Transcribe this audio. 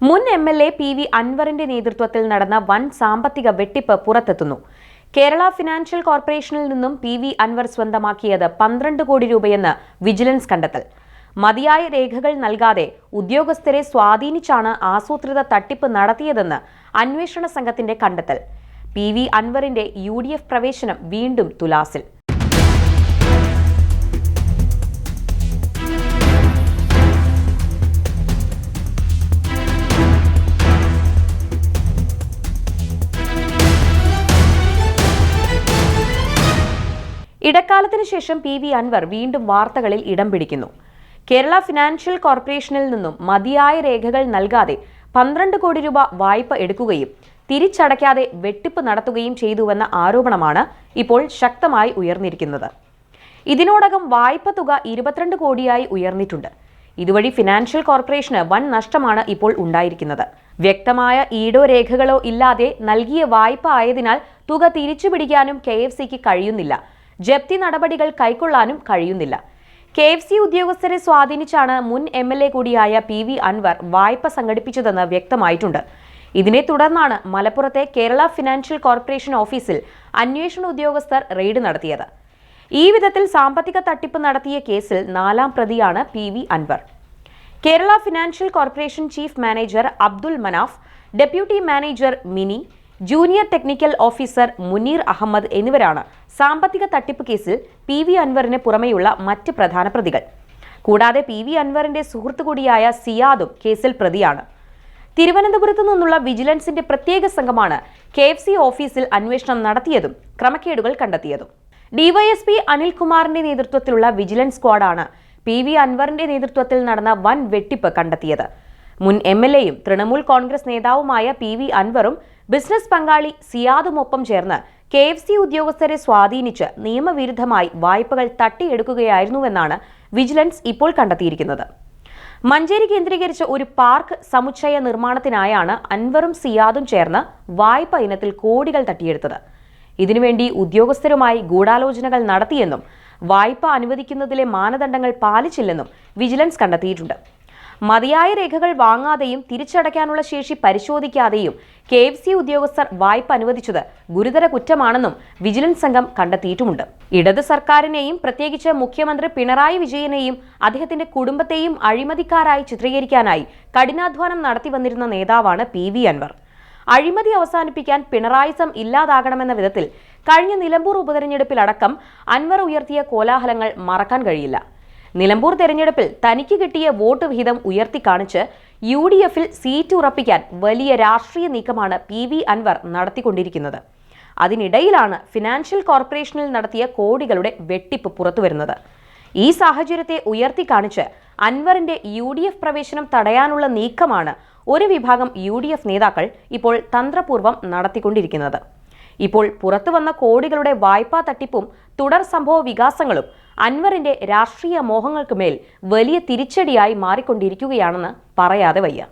മുൻ M L A P V അൻവറിന്റെ നേതൃത്വത്തിൽ നടന്ന വൻ സാമ്പത്തിക വെട്ടിപ്പ് പുറത്തെത്തുന്നു. കേരള ഫിനാൻഷ്യൽ കോർപ്പറേഷനിൽ നിന്നും പി വി അൻവർ സ്വന്തമാക്കിയത് പന്ത്രണ്ട് കോടി രൂപയെന്ന് വിജിലൻസ് കണ്ടെത്തൽ. മതിയായ രേഖകൾ നൽകാതെ ഉദ്യോഗസ്ഥരെ സ്വാധീനിച്ചാണ് ആസൂത്രിത തട്ടിപ്പ് നടത്തിയതെന്ന് അന്വേഷണ സംഘത്തിന്റെ കണ്ടെത്തൽ. പി വി അൻവറിന്റെ യു പ്രവേശനം വീണ്ടും തുലാസിൽ. ഇടക്കാലത്തിന് ശേഷം പി വി അൻവർ വീണ്ടും വാർത്തകളിൽ ഇടം പിടിക്കുന്നു. കേരള ഫിനാൻഷ്യൽ കോർപ്പറേഷനിൽ നിന്നും മതിയായ രേഖകൾ നൽകാതെ പന്ത്രണ്ട് കോടി രൂപ വായ്പ എടുക്കുകയും തിരിച്ചടയ്ക്കാതെ വെട്ടിപ്പ് നടത്തുകയും ചെയ്തുവെന്ന ആരോപണമാണ് ഇപ്പോൾ ശക്തമായി ഉയർന്നിരിക്കുന്നത്. ഇതിനോടകം വായ്പ തുക ഇരുപത്തിരണ്ട് കോടിയായി ഉയർന്നിട്ടുണ്ട്. ഇതുവഴി ഫിനാൻഷ്യൽ കോർപ്പറേഷന് വൻ നഷ്ടമാണ് ഇപ്പോൾ ഉണ്ടായിരിക്കുന്നത്. വ്യക്തമായ ഈടോ രേഖകളോ ഇല്ലാതെ നൽകിയ വായ്പ ആയതിനാൽ തുക തിരിച്ചുപിടിക്കാനും കെ എഫ് സിക്ക് കഴിയുന്നില്ല. ജപ്തി നടപടികൾ കൈക്കൊള്ളാനും കഴിയുന്നില്ല. കെ എഫ് സി ഉദ്യോഗസ്ഥരെ സ്വാധീനിച്ചാണ് മുൻ എം എൽ എ കൂടിയായ പി വി അൻവർ വായ്പ സംഘടിപ്പിച്ചതെന്ന് വ്യക്തമായിട്ടുണ്ട്. ഇതിനെ തുടർന്നാണ് മലപ്പുറത്തെ കേരള ഫിനാൻഷ്യൽ കോർപ്പറേഷൻ ഓഫീസിൽ അന്വേഷണ ഉദ്യോഗസ്ഥർ റെയ്ഡ് നടത്തിയത്. ഈ വിധത്തിൽ സാമ്പത്തിക തട്ടിപ്പ് നടത്തിയ കേസിൽ നാലാം പ്രതിയാണ് P V Anvar. Kerala financial corporation chief manager Abdul Manaf deputy manager Mini junior technical officer Muneer Ahammed എന്നിവരാണ് സാമ്പത്തിക തട്ടിപ്പ് കേസിൽ പി വി അൻവറിന് പുറമെയുള്ള മറ്റ് പ്രധാന പ്രതികൾ. കൂടാതെ പി വി അൻവറിന്റെ സുഹൃത്തു കൂടിയായ സിയാദും കേസിൽ പ്രതിയാണ്. തിരുവനന്തപുരത്തു നിന്നുള്ള വിജിലൻസിന്റെ പ്രത്യേക സംഘമാണ് കെ എഫ് സി ഓഫീസിൽ അന്വേഷണം നടത്തിയതും ക്രമക്കേടുകൾ കണ്ടെത്തിയതും. ഡിവൈഎസ്പി അനിൽകുമാറിന്റെ നേതൃത്വത്തിലുള്ള വിജിലൻസ് സ്ക്വാഡാണ് പി വി അൻവറിന്റെ നേതൃത്വത്തിൽ നടന്ന വൻ വെട്ടിപ്പ് കണ്ടെത്തിയത്. മുൻ എം എൽ എയും തൃണമൂൽ കോൺഗ്രസ് നേതാവുമായ പി വി അൻവറും ബിസിനസ് പങ്കാളി സിയാദുമൊപ്പം ചേർന്ന് കെ എഫ് സി ഉദ്യോഗസ്ഥരെ സ്വാധീനിച്ച് നിയമവിരുദ്ധമായി വായ്പകൾ തട്ടിയെടുക്കുകയായിരുന്നുവെന്നാണ് വിജിലൻസ് ഇപ്പോൾ കണ്ടെത്തിയിരിക്കുന്നത്. മഞ്ചേരി കേന്ദ്രീകരിച്ച ഒരു പാർക്ക് സമുച്ചയ നിർമ്മാണത്തിനായാണ് അൻവറും സിയാദും ചേർന്ന് വായ്പ ഇനത്തിൽ കോടികൾ തട്ടിയെടുത്തത്. ഇതിനുവേണ്ടി ഉദ്യോഗസ്ഥരുമായി ഗൂഢാലോചനകൾ നടത്തിയെന്നും വായ്പ അനുവദിക്കുന്നതിലെ മാനദണ്ഡങ്ങൾ പാലിച്ചില്ലെന്നും വിജിലൻസ് കണ്ടെത്തിയിട്ടുണ്ട്. മതിയായ രേഖകൾ വാങ്ങാതെയും തിരിച്ചടയ്ക്കാനുള്ള ശേഷി പരിശോധിക്കാതെയും കെ എഫ് സി ഉദ്യോഗസ്ഥർ വായ്പ അനുവദിച്ചത് ഗുരുതര കുറ്റമാണെന്നും വിജിലൻസ് സംഘം കണ്ടെത്തിയിട്ടുമുണ്ട്. ഇടത് സർക്കാരിനെയും പ്രത്യേകിച്ച് മുഖ്യമന്ത്രി പിണറായി വിജയനെയും അദ്ദേഹത്തിന്റെ കുടുംബത്തെയും അഴിമതിക്കാരായി ചിത്രീകരിക്കാനായി കഠിനാധ്വാനം നടത്തി വന്നിരുന്ന നേതാവാണ് പി വി അൻവർ. അഴിമതി അവസാനിപ്പിക്കാൻ പിണറായിസം ഇല്ലാതാകണമെന്ന വിധത്തിൽ കഴിഞ്ഞ നിലമ്പൂർ ഉപതെരഞ്ഞെടുപ്പിലടക്കം അൻവർ ഉയർത്തിയ കോലാഹലങ്ങൾ മറക്കാൻ കഴിയില്ല. നിലമ്പൂർ തെരഞ്ഞെടുപ്പിൽ തനിക്ക് കിട്ടിയ വോട്ട് വിഹിതം ഉയർത്തിക്കാണിച്ച് യു ഡി എഫിൽ സീറ്റ് ഉറപ്പിക്കാൻ വലിയ രാഷ്ട്രീയ നീക്കമാണ് പി വി അൻവർ നടത്തിക്കൊണ്ടിരിക്കുന്നത്. അതിനിടയിലാണ് ഫിനാൻഷ്യൽ കോർപ്പറേഷനിൽ നടത്തിയ കോടികളുടെ വെട്ടിപ്പ് പുറത്തുവരുന്നത്. ഈ സാഹചര്യത്തെ ഉയർത്തിക്കാണിച്ച് അൻവറിന്റെ യു ഡി എഫ് പ്രവേശനം തടയാനുള്ള നീക്കമാണ് ഒരു വിഭാഗം യു ഡി എഫ് നേതാക്കൾ ഇപ്പോൾ തന്ത്രപൂർവം നടത്തിക്കൊണ്ടിരിക്കുന്നത്. ഇപ്പോൾ പുറത്തു വന്ന കോടികളുടെ വായ്പാ തട്ടിപ്പും തുടർ സംഭവ വികാസങ്ങളും അൻവറിന്റെ രാഷ്ട്രീയ മോഹങ്ങൾക്കുമേൽ വലിയ തിരിച്ചടിയായി മാറിക്കൊണ്ടിരിക്കുകയാണെന്ന് പറയാതെ വയ്യ.